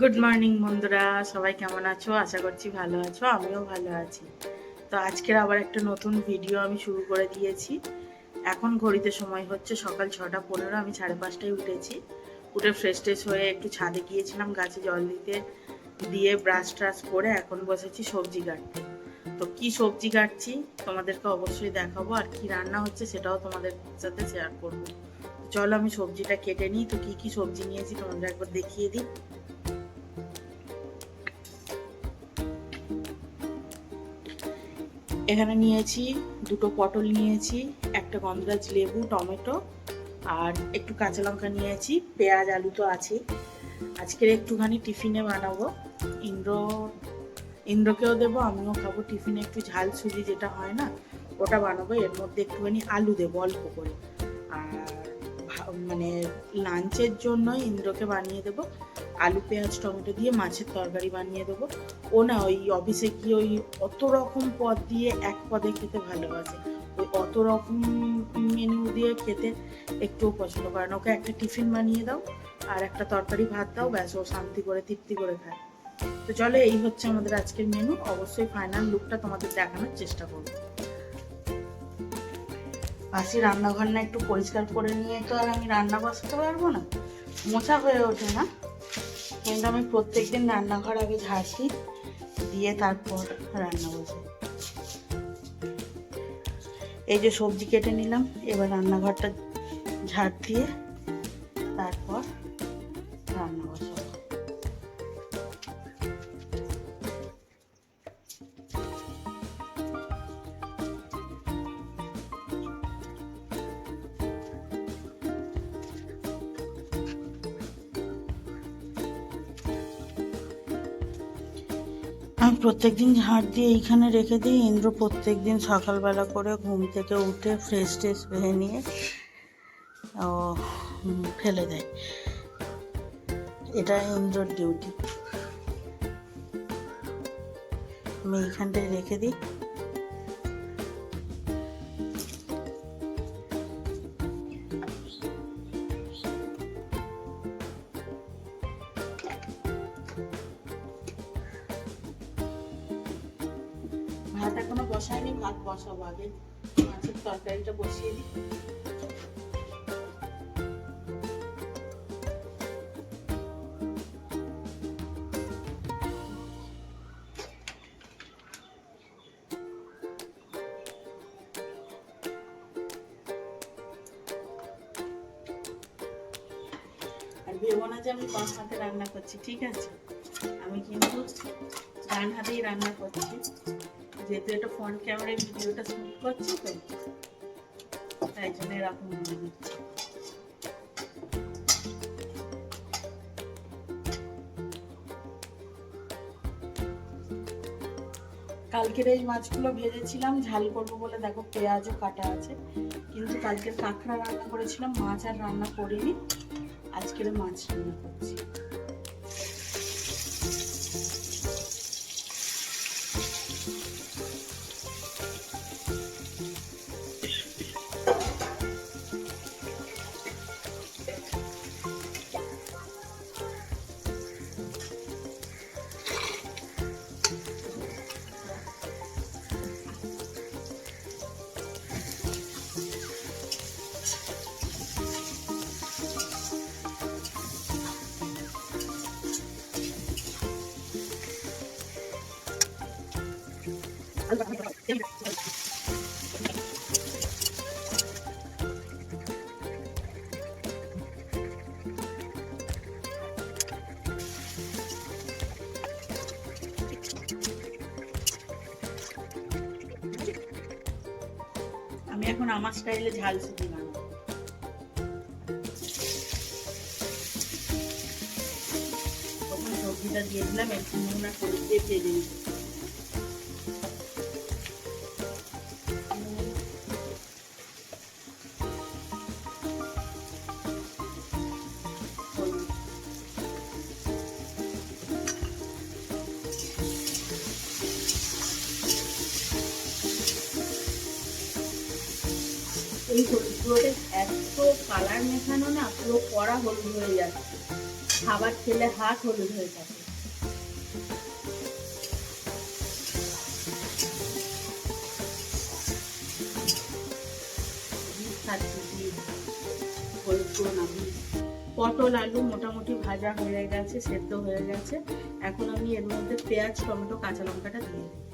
Good morning বন্ধুরা। সবাই কেমন আছো? আশা করছি ভালো আছো, আমিও ভালো আছি। তো আজকের আবার একটা নতুন ভিডিও আমি শুরু করে দিয়েছি। এখন ঘড়িতে সময় হচ্ছে সকাল ছটা পনেরো, আমি সাড়ে পাঁচটায় উঠেছি। উঠে ফ্রেশ ট্রেশ হয়ে একটু ছাদে গিয়েছিলাম, গাছে জল দিতে দিয়ে ব্রাশ ট্রাশ করে এখন বসেছি সবজি কাটতে। তো কি সবজি কাটছি তোমাদেরকে অবশ্যই দেখাবো, আর কি রান্না হচ্ছে সেটাও তোমাদের সাথে শেয়ার করব। চলো আমি সবজিটা কেটে নিই। তো কি কি সবজি নিয়েছি তোমাদের একবার দেখিয়ে দিই। এখানে নিয়েছি দুটো পটল নিয়েছি, একটা গন্ধরাজ লেবু, টমেটো, আর একটু কাঁচা লঙ্কা নিয়েছি, পেঁয়াজ, আলু তো আছে আজকের একটুখানি টিফিনে বানাবো। ইন্দ্র, ইন্দ্রকেও দেবো, আমিও খাব। টিফিনে একটু ঝাল সুজি যেটা হয় না, ওটা বানাবো। এর মধ্যে একটুখানি আলু দেবো অল্প করে। আর মানে লাঞ্চের জন্য ইন্দ্রকে বানিয়ে দেবো। আলু, পেঁয়াজ, টমেটো দিয়ে মাছের তরকারি বানিয়ে দেবো। ও না, ওই অফিসে গিয়ে ওই অত রকম পদ দিয়ে এক পদে খেতে ভালোবাসে। ওই অত রকম মেনু দিয়ে খেতে একটুও পছন্দ করে না। ওকে একটা টিফিন বানিয়ে দাও আর একটা তরকারি ভাত দাও, ব্যাস, ও শান্তি করে, তৃপ্তি করে খায়। তো চলো, এই হচ্ছে আমাদের আজকের মেনু অবশ্যই ফাইনাল লুকটা তোমাদের দেখানোর চেষ্টা করব। আসি রান্নাঘর না একটু পরিষ্কার করে নিয়ে তো আর আমি রান্না বসাতে পারব না? মোছা হয়ে ওঠে না? কিন্তু আমি প্রত্যেক দিন রান্নাঘর আগে ঝাঁসি, দিয়ে তারপর রান্না বসে। এই যে সবজি কেটে নিলাম, এবার রান্নাঘরটা ঝাড় দিয়ে আমি প্রত্যেকদিন ঝাড় দিয়ে এইখানে রেখে দিই। ইন্দ্র প্রত্যেক দিন সকালবেলা করে ঘুম থেকে উঠে ফ্রেশ ট্রেশ হয়ে নিয়ে, ও ফেলে দেয়। এটা ইন্দ্রর ডিউটি আমি এইখানটায় রেখে দিই। মাছের তরকারিটা বসিয়ে দিই। যে আমি বাম হাতে রান্না করছি, ঠিক আছে? আমি কিন্তু ডান হাতেই রান্না করছি। যেহেতু এটা ফ্রন্ট ক্যামেরায় ভিডিওটা শুট করছি তো, তাই জন্য এরকম কালকের এই মাছগুলো ভেজেছিলাম, ঝাল করব বলে দেখো পেঁয়াজও কাটা আছে, কিন্তু কালকের কাঁকড়া রান্না করেছিলাম, মাছ আর রান্না করিনি, আজকের মাছ রান্না করছি। এখন আমার স্টাইলে ঝাল সুজি বানাবো। তখন সবজিটা দিয়ে দিলাম, একটু নুন করে দিয়ে ভেজে নিই এই হলুদ এত কালার মেশানো না, পুরো কড়া হলুদ হয়ে যাচ্ছে খাবার খেলে হাত হলুদ হয়ে বিট। পটল আলু মোটামুটি ভাজা হয়ে গেছে, সেদ্ধ হয়ে গেছে এখন আমি এর মধ্যে পেঁয়াজ, টমেটো, কাঁচা লঙ্কাটা দিয়ে দিই।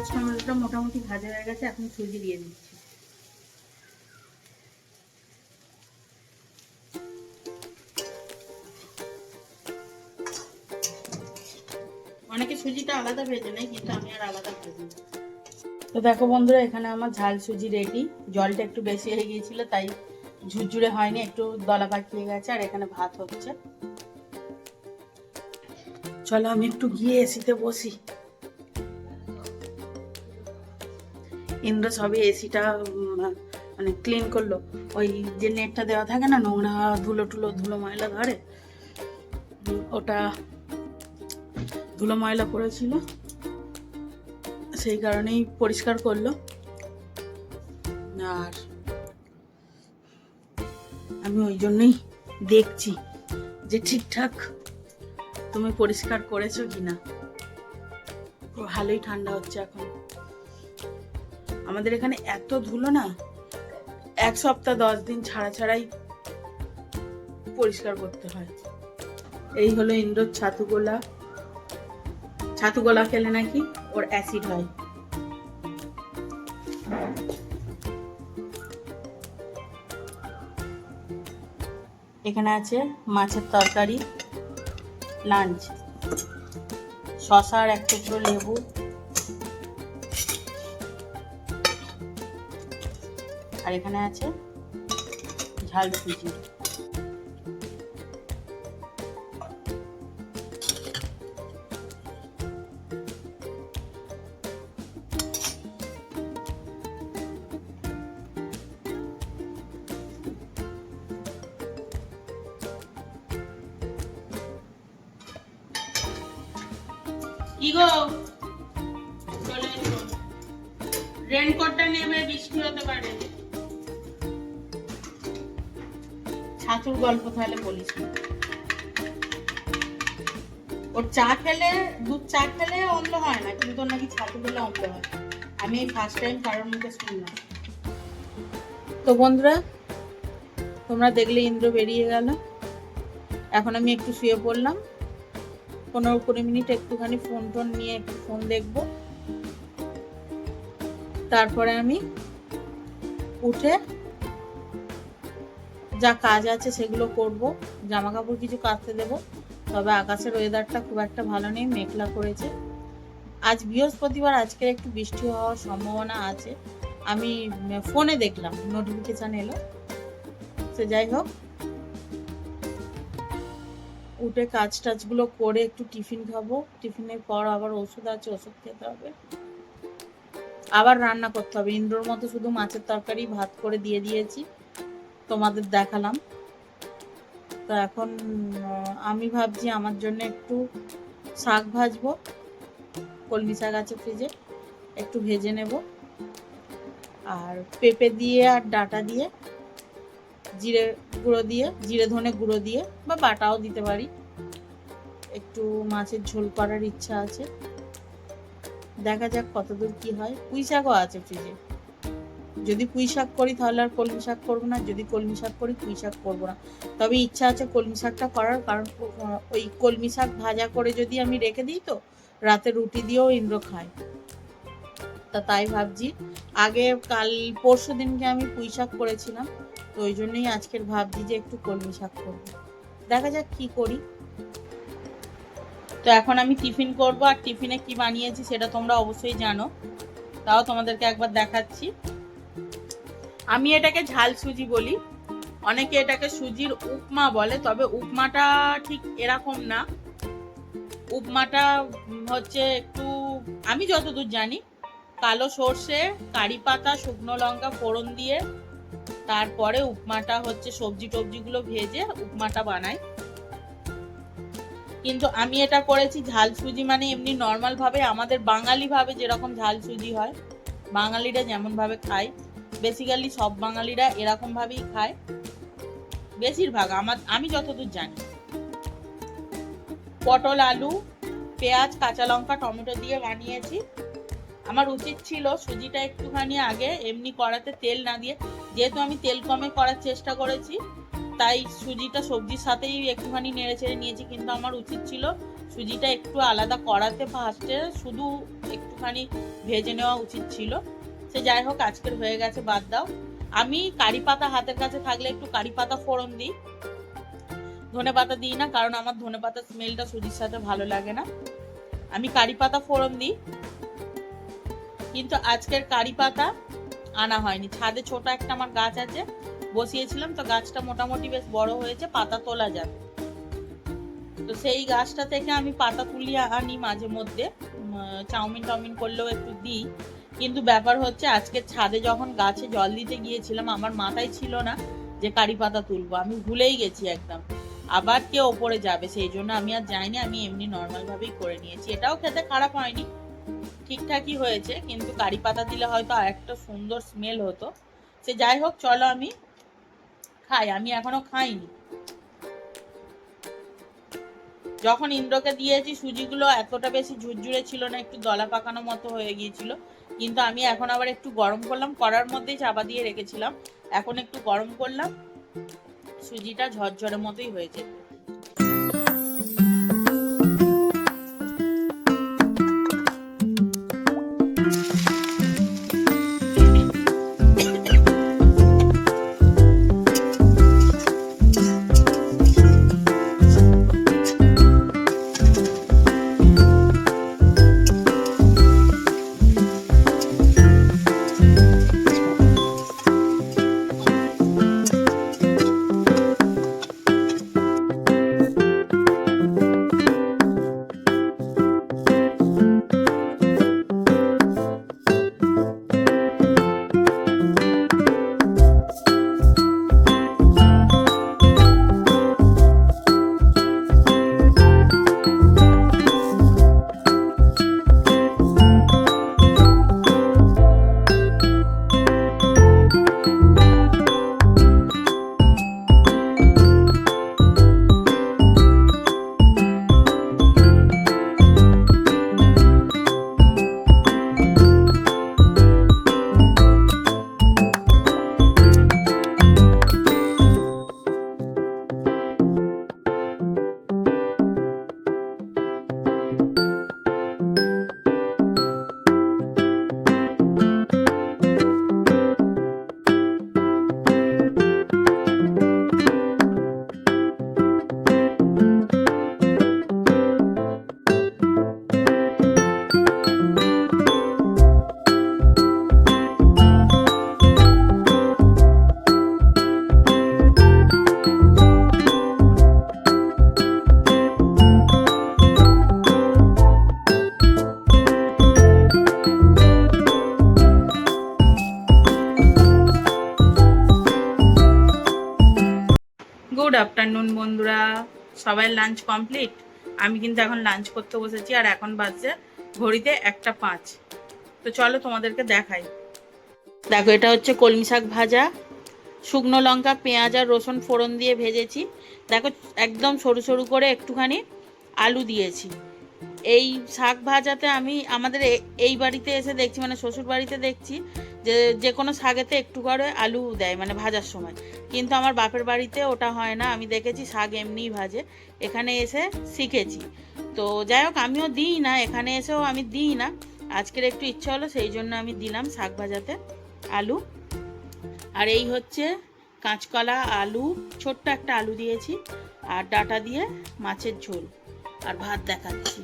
পেঁয়াজ টমেটোটা মোটামুটি ভাজা হয়ে গেছে, এখন সুজি দিয়ে দিচ্ছি। অনেকে সুজিটা আলাদা ভেজে নেয়, কিন্তু আমি আর আলাদা ভেজে তো দেখো বন্ধুরা, এখানে আমার ঝাল সুজি রেডি জলটা একটু বেশি হয়ে গিয়েছিল, তাই ঝুরঝুরে হয়নি, একটু দলা পাকিয়ে গেছে, আর এখানে ভাত হচ্ছে। চলো আমি একটু গিয়ে এসিতে বসি। ইন্দ্র সবে এসিটা মানে ক্লিন করল। ওই যে নেটটা দেওয়া থাকে না, নোংরা ধুলো টুলো, ধুলো ময়লা ধরে ওটা ধুলো ময়লা পড়েছিল। সেই কারণেই পরিষ্কার করল। আর আমি ওই জন্যই দেখছি যে ঠিকঠাক তুমি পরিষ্কার করেছ কিনা। ভালোই ঠান্ডা হচ্ছে এখন। আমাদের এখানে এত ধুলো না, এক সপ্তাহ দশ দিন ছাড়া ছাড়াই পরিষ্কার করতে হয়। এই হলো ইন্দ্রর ছাতু গোলা ছাতু গোলা খেলে নাকি ওর অ্যাসিড হয়। এখানে আছে মাছের তরকারি, লাঞ্চ। শশার এক টুকরো লেবু। আর এখানে আছে ঝাল সুজি। কি গো? চলে রেনকোটটা নেবে বৃষ্টি হতে পারে। ছাতুর গল্প তাহলে বলিস ওর চা খেলে, দুধ চা খেলে অম্ল হয় না, কিন্তু নাকি ছাতু খেলে অম্ল হয়। আমি এই ফার্স্ট টাইম কারোর মুখে শুনলাম তো বন্ধুরা, তোমরা দেখলে ইন্দ্র বেরিয়ে গেল। এখন আমি একটু শুয়ে পড়লাম। পনেরো কুড়ি মিনিট একটুখানি ফোন টোন নিয়ে একটু ফোন দেখব। তারপরে আমি উঠে যা কাজ আছে সেগুলো করব। জামা কাপড় কিছু কাচতে দেব। তবে আকাশের ওয়েদারটা খুব একটা ভালো নেই, মেঘলা করেছে। আজ বৃহস্পতিবার আজকে একটু বৃষ্টি হওয়ার সম্ভাবনা আছে। আমি ফোনে দেখলাম নোটিফিকেশান এলো। সে যাই হোক, উঠে কাজ টাজগুলো করে একটু টিফিন খাব। টিফিনের পর আবার ওষুধ আছে, ওষুধ খেতে হবে। আবার রান্না করতে হবে। ইন্দ্রর মতো শুধু মাছের তরকারি, ভাত করে দিয়ে দিয়েছি। তোমাদের দেখালাম। তো এখন আমি ভাবছি আমার জন্য একটু শাক ভাজবো, কলমি শাক আছে ফ্রিজে একটু ভেজে নেব। আর পেঁপে দিয়ে আর ডাটা দিয়ে, জিরে গুঁড়ো দিয়ে, জিরে ধনে গুঁড়ো দিয়ে, বা বাটাও দিতে পারি। একটু মাছের ঝোল করার ইচ্ছা আছে। দেখা যাক কতদূর কি হয়। পুঁই শাকও আছে ফ্রিজে যদি পুঁই শাক করি, তাহলে আর কলমি শাক করব না। যদি কলমি শাক করি, পুঁই শাক করব না। তবে ইচ্ছা আছে কলমি শাকটা করার, কারণ ওই কলমি শাক ভাজা করে যদি আমি রেখে দিই তো, রাতে রুটি দিয়েও ইন্দ্র খায়। তা তাই ভাবছি। আগে কাল পরশু দিনকে আমি পুঁই শাক করেছিলাম, তো ওই জন্যই আজকের ভাবছি যে একটু কলমি শাক করব। দেখা যাক কি করি। তো এখন আমি টিফিন করব, আর টিফিনে কি বানিয়েছি সেটা তোমরা অবশ্যই জানো। তাও তোমাদেরকে একবার দেখাচ্ছি। আমি এটাকে ঝাল সুজি বলি। অনেকে এটাকে সুজির উপমা বলে, তবে উপমাটা ঠিক এরকম না। উপমাটা হচ্ছে একটু, আমি যতদূর জানি, কালো সর্ষে, কারি পাতা, শুকনো লঙ্কা, ফোড়ন দিয়ে, তারপরে উপমাটা হচ্ছে সবজি টবজিগুলো ভেজে উপমাটা বানাই। কিন্তু আমি এটা করেছি ঝাল সুজি মানে এমনি নর্মাল ভাবে, আমাদের বাঙালি ভাবে যেরকম ঝাল সুজি হয়, বাঙালিরা যেমন ভাবে খায়। বেসিক্যালি সব বাঙালিরা এরকম ভাবেই খায়। বেশিরভাগ, আমার, আমি যতদূর জানি। পটল, আলু, পেঁয়াজ, কাঁচা লঙ্কা, টমেটো দিয়ে বানিয়েছি। আমার উচিত ছিল সুজিটা একটুখানি আগে, এমনি কড়াতে তেল না দিয়ে। যেহেতু আমি তেল কমে করার চেষ্টা করেছি, তাই সুজিটা সবজির সাথেই একটুখানি নেড়ে চেড়ে নিয়েছি। কিন্তু আমার উচিত ছিল সুজিটা একটু আলাদা কড়াতে ফার্স্টে শুধু একটুখানি ভেজে নেওয়া উচিত ছিল। সে যাই হোক, আজকের হয়ে গেছে, বাদ দাও। আমি কারি পাতা হাতের কাছে থাকলে একটু কারি পাতা ফোড়ন দিই। ধনে পাতা দিই না, কারণ আমার ধনে পাতার স্মেলটা সুজির সাথে ভালো লাগে না। আমি কারি পাতা ফোড়ন দিই। কিন্তু আজকের কারি পাতা আনা হয়নি। ছাদে ছোট একটা আমার গাছ আছে, বসিয়েছিলাম, তো গাছটা মোটামুটি বেশ বড় হয়েছে, পাতা তোলা যাবে। তো সেই গাছটা থেকে আমি পাতা তুলিয়ে আনি মাঝে মধ্যে। চাউমিন টাউমিন করলেও একটু দিই। কিন্তু ব্যাপার হচ্ছে আজকে ছাদে যখন গাছে জল দিতে গিয়েছিলাম, আমার মাথায় ছিল না যে কারি পাতা তুলবো। আমি ভুলেই গেছি একদম। আবার কে ওপরে যাবে? সেই জন্য আমি আর যাইনি, আমি এমনি নর্মাল ভাবেই করে নিয়েছি। এটাও খেতে খারাপ হয়নি। ঠিকঠাকই হয়েছে, কিন্তু কারি পাতা দিলে হয়তো আর একটা সুন্দর স্মেল হতো। সে যাই হোক, চলো আমি খাই। আমি এখনও খাইনি। যখন ইন্দ্রকে দিয়েছি, সুজিগুলো এতটা বেশি ঝুরঝুরে ছিল না, একটু দলা পাকানো মতো হয়ে গিয়েছিল। কিন্তু আমি এখন আবার একটু গরম করলাম করার মধ্যেই চাপা দিয়ে রেখেছিলাম। এখন একটু গরম করলাম, সুজিটা ঝরঝরের মতোই হয়েছে। আফটারনুন বন্ধুরা সবাই লাঞ্চ কমপ্লিট আমি কিন্তু এখন লাঞ্চ করতে বসেছি আর এখন বাজছে ঘড়িতে একটা পাঁচ। তো চলো তোমাদেরকে দেখাই। দেখো, এটা হচ্ছে কলমি শাক ভাজা। শুকনো লঙ্কা, পেঁয়াজ আর রসুন ফোড়ন দিয়ে ভেজেছি। দেখো, একদম সরু সরু করে একটুখানি আলু দিয়েছি। এই শাক ভাজাতে আমি আমাদের এই বাড়িতে এসে দেখছি মানে শ্বশুর বাড়িতে দেখছি যে যে কোনো শাকেতে একটু করে আলু দেয় মানে ভাজার সময়। কিন্তু আমার বাপের বাড়িতে ওটা হয় না। আমি দেখেছি শাক এমনিই ভাজে। এখানে এসে শিখেছি। তো যাই হোক, আমিও দিই না। এখানে এসেও আমি দিই না। আজকের একটু ইচ্ছা হলো, সেই জন্য আমি দিলাম শাক ভাজাতে আলু। আর এই হচ্ছে কাঁচকলা আলু। ছোট্ট একটা আলু দিয়েছি আর ডাটা দিয়ে মাছের ঝোল। আর ভাত দেখাচ্ছি।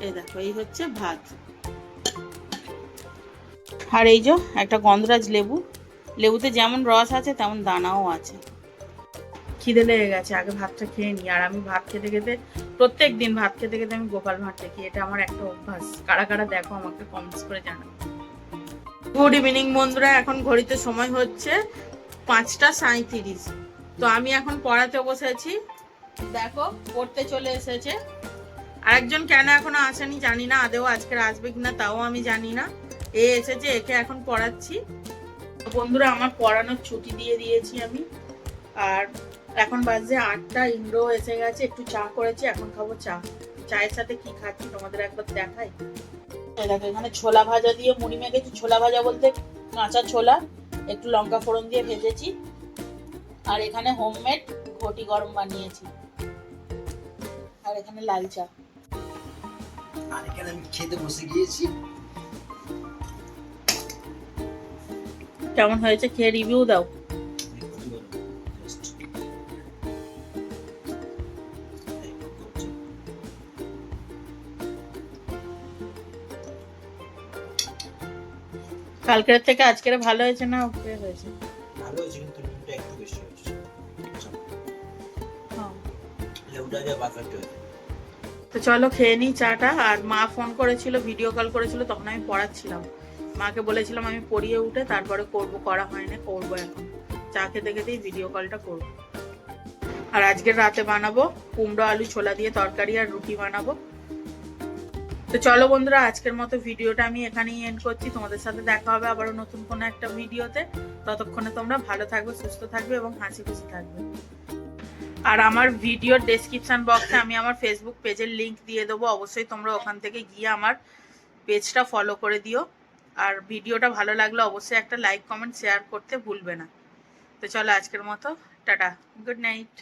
এই দেখো, এই হচ্ছে ভাত। আর এই যে একটা গন্ধরাজ লেবু। লেবুতে যেমন রস আছে, তেমন দানাও আছে। খিদে লেগে গেছে, আগে ভাতটা খেয়ে নিই আর আমি ভাত খেতে খেতে, প্রত্যেক দিন ভাত খেতে খেতে আমি গোপাল ভাত দেখি। এটা আমার একটা অভ্যাস। কারা কারা দেখো আমাকে কমেন্টস করে জানাও। গুড ইভিনিং বন্ধুরা, এখন ঘড়িতে সময় হচ্ছে পাঁচটা সাঁইত্রিশ। তো আমি এখন পড়াতে বসেছি। দেখো, পড়তে চলে এসেছে। আরেকজন কেন এখনও আসেনি জানি না, আদেও আজকের আসবে কিনা তাও আমি জানি না। এ এসেছে, একে এখন পড়াচ্ছি। বন্ধুরা, আমার পড়ানোর ছুটি দিয়ে দিয়েছি আমি। আর এখন বাজে আটটা, ইন্দ্র এসে গেছে, একটু চা করেছি, এখন খাব চা। চায়ের সাথে কি খাচ্ছি তোমাদের একবার দেখাই। দেখো, এখানে ছোলা ভাজা দিয়ে মুড়ি মেখেছি। ছোলা ভাজা বলতে কাঁচা ছোলা, একটু লঙ্কা ফোড়ন দিয়ে ভেজেছি। আর এখানে হোমমেড ঘটি গরম বানিয়েছি। আর এখানে লাল চা। আর এখানে আমি খেতে বসে গিয়েছি। কেমন হয়েছে খেয়ে রিভিউ দাও। কালকের থেকে আজকের ভালো হয়েছে না ওকে হয়েছে? ভালো হয়েছে কিন্তু নুনটা একটু বেশি হয়েছে। হ্যাঁ। লেবুটা যা পারফেক্ট হয়েছে তো চলো খেয়ে নিই চাটা আর মা ফোন করেছিল ভিডিও কল করেছিল তখন আমি পড়াচ্ছিলাম। মাকে বলেছিলাম আমি পড়িয়ে উঠে তারপরে করব, করা হয়নি, করব এখন। চা খেতে খেতেই ভিডিও কলটা করব। আর আজকের রাতে বানাবো কুমড়ো আলু ছোলা দিয়ে তরকারি আর রুটি বানাবো। তো চলো বন্ধুরা, আজকের মতো ভিডিওটা আমি এখানেই এন্ড করছি। তোমাদের সাথে দেখা হবে আবারও নতুন কোনো একটা ভিডিওতে। ততক্ষণে তোমরা ভালো থাকবে, সুস্থ থাকবে এবং হাসি খুশি থাকবে। আর আমার ভিডিওর ডেসক্রিপশন বক্সে আমি আমার ফেসবুক পেজের লিংক দিয়ে দেবো। অবশ্যই তোমরা ওখান থেকে গিয়ে আমার পেজটা ফলো করে দিও। আর ভিডিওটা ভালো লাগলে অবশ্যই একটা লাইক কমেন্ট শেয়ার করতে ভুলবে না। তো চলো আজকের মতো, টাটা গুড নাইট